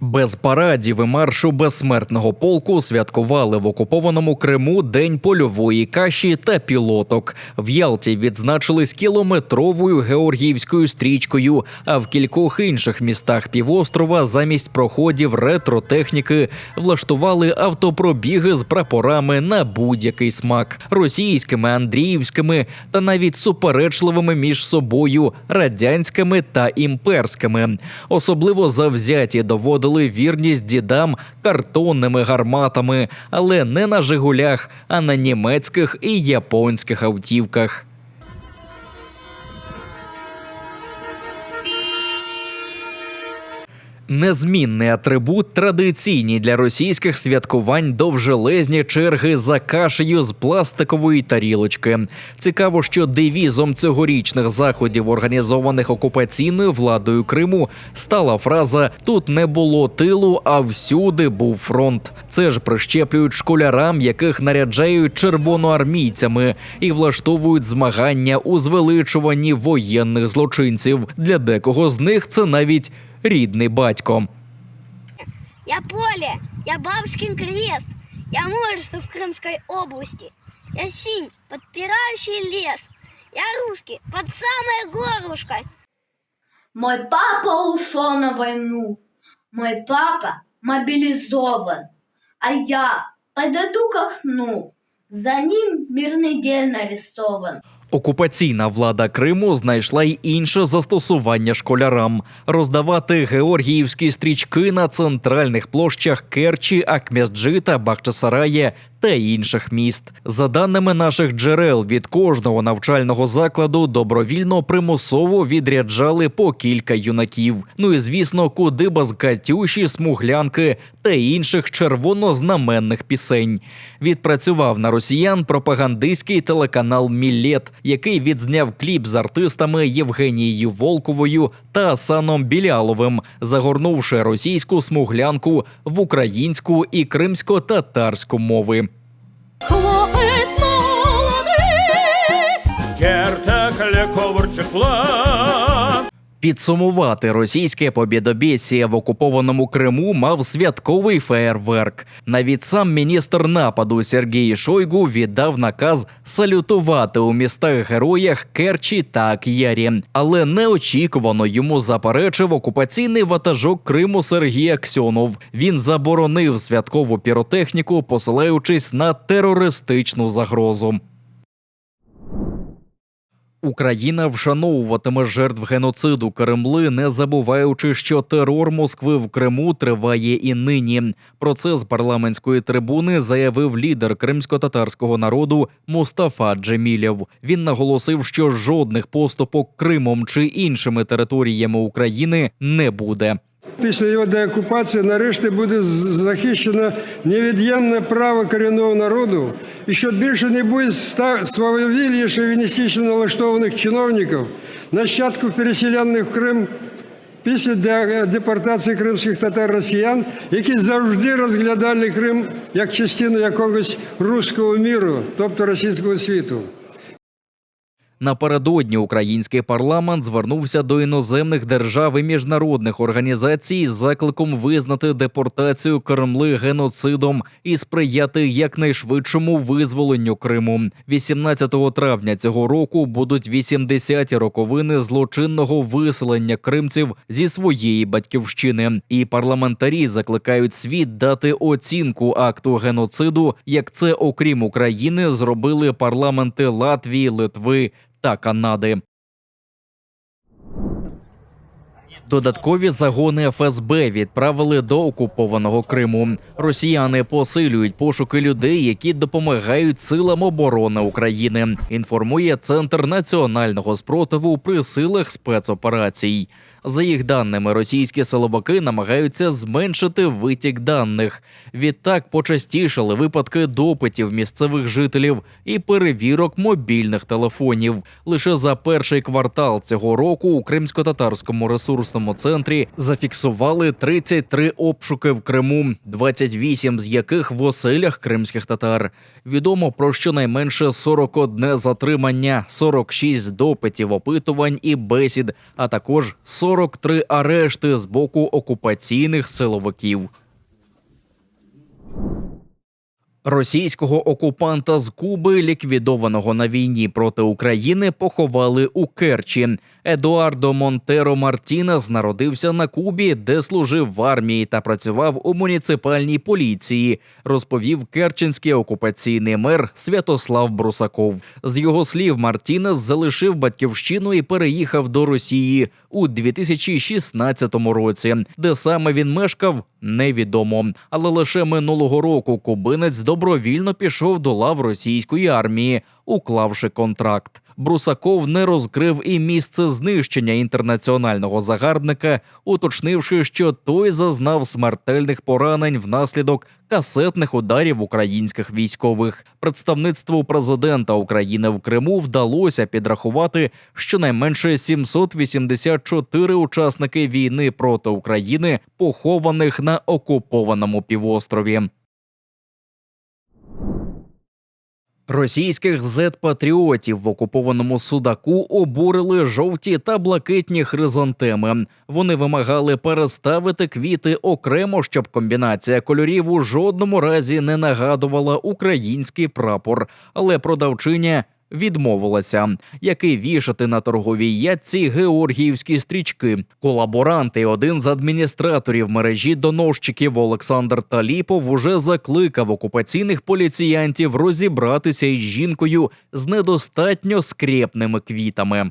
Без парадів і маршу безсмертного полку святкували в окупованому Криму День польової каші та пілоток. В Ялті відзначились кілометровою георгіївською стрічкою, а в кількох інших містах півострова замість проходів ретро-техніки влаштували автопробіги з прапорами на будь-який смак російськими, андріївськими та навіть суперечливими між собою радянськими та імперськими. Особливо завзяті доводили вірність дідам картонними гарматами, але не на Жигулях, а на німецьких і японських автівках. Незмінний атрибут традиційні для російських святкувань довжелезні черги за кашею з пластикової тарілочки. Цікаво, що девізом цьогорічних заходів, організованих окупаційною владою Криму, стала фраза Тут не було тилу, а всюди був фронт. Це ж прищеплюють школярам, яких наряджають червоноармійцями і влаштовують змагання у звеличуванні воєнних злочинців. Для декого з них це навіть рідний батько. Я поле, я бабушкин крест, я множество в Крымской области. Я синь, подпирающий лес. Я русский, под самой горлышко. Мой папа ушел на войну. Мой папа мобилизован. А я подойду к окну. За ним мирный день нарисован. Окупаційна влада Криму знайшла й інше застосування школярам роздавати георгіївські стрічки на центральних площах Керчі, Акмезджита, Бахчисарає та інших міст. За даними наших джерел, від кожного навчального закладу добровільно примусово відряджали по кілька юнаків. Ну і звісно, куди без Катюші, смуглянки та інших червонознаменних пісень. Відпрацював на росіян пропагандистський телеканал Мілет, який відзняв кліп з артистами Євгенією Волковою та Саном Біляловим, загорнувши російську смуглянку в українську і кримсько-татарську мови. Хлопець молодий. Підсумувати російське побєдобєсіє в окупованому Криму мав святковий феєрверк. Навіть сам міністр нападу Сергій Шойгу віддав наказ салютувати у містах героях Керчі та Ак'ярі. Але неочікувано йому заперечив окупаційний ватажок Криму Сергій Аксьонов. Він заборонив святкову піротехніку, посилаючись на терористичну загрозу. Україна вшановуватиме жертв геноциду Кремли, не забуваючи, що терор Москви в Криму триває і нині. Про це з парламентської трибуни заявив лідер кримсько-татарського народу Мустафа Джемілєв. Він наголосив, що жодних поступок Кримом чи іншими територіями України не буде. Після його деокупації нарешті буде захищено невід'ємне право корінного народу, і що більше не буде свавілля шовіністично налаштованих чиновників, нащадків переселених в Крим після депортації кримських татар росіян, які завжди розглядали Крим як частину якогось руського міру, тобто російського світу. Напередодні український парламент звернувся до іноземних держав і міжнародних організацій з закликом визнати депортацію Кремли геноцидом і сприяти якнайшвидшому визволенню Криму. 18 травня цього року будуть 80-ті роковини злочинного виселення кримців зі своєї батьківщини. І парламентарі закликають світ дати оцінку акту геноциду, як це окрім України зробили парламенти Латвії, Литви та Канади. Додаткові загони ФСБ відправили до окупованого Криму. Росіяни посилюють пошуки людей, які допомагають силам оборони України. Інформує Центр національного спротиву при силах спецоперацій. За їх даними, російські силовики намагаються зменшити витік даних. Відтак почастішали випадки допитів місцевих жителів і перевірок мобільних телефонів. Лише за перший квартал цього року у кримсько-татарському ресурсному центрі зафіксували 33 обшуки в Криму, 28 з яких в оселях кримських татар. Відомо про щонайменше 41 затримання, 46 допитів, опитувань і бесід, а також 40 43 арешти з боку окупаційних силовиків. Російського окупанта з Куби, ліквідованого на війні проти України, поховали у Керчі. Едуардо Монтеро Мартінес народився на Кубі, де служив в армії та працював у муніципальній поліції, розповів керченський окупаційний мер Святослав Брусаков. З його слів, Мартінес залишив батьківщину і переїхав до Росії у 2016 році, де саме він мешкав, невідомо. Але лише минулого року кубинець добровільно пішов до лав російської армії, уклавши контракт. Брусаков не розкрив і місце знищення інтернаціонального загарбника, уточнивши, що той зазнав смертельних поранень внаслідок касетних ударів українських військових. Представництву президента України в Криму вдалося підрахувати щонайменше 784 учасники війни проти України, похованих на окупованому півострові. Російських зет-патріотів в окупованому Судаку обурили жовті та блакитні хризантеми. Вони вимагали переставити квіти окремо, щоб комбінація кольорів у жодному разі не нагадувала український прапор. Але продавчиня відмовилася, який вішати на торговій ятці георгіївські стрічки. Колаборанти, один з адміністраторів мережі доносчиків Олександр Таліпов уже закликав окупаційних поліціянтів розібратися із жінкою з недостатньо скрепними квітами.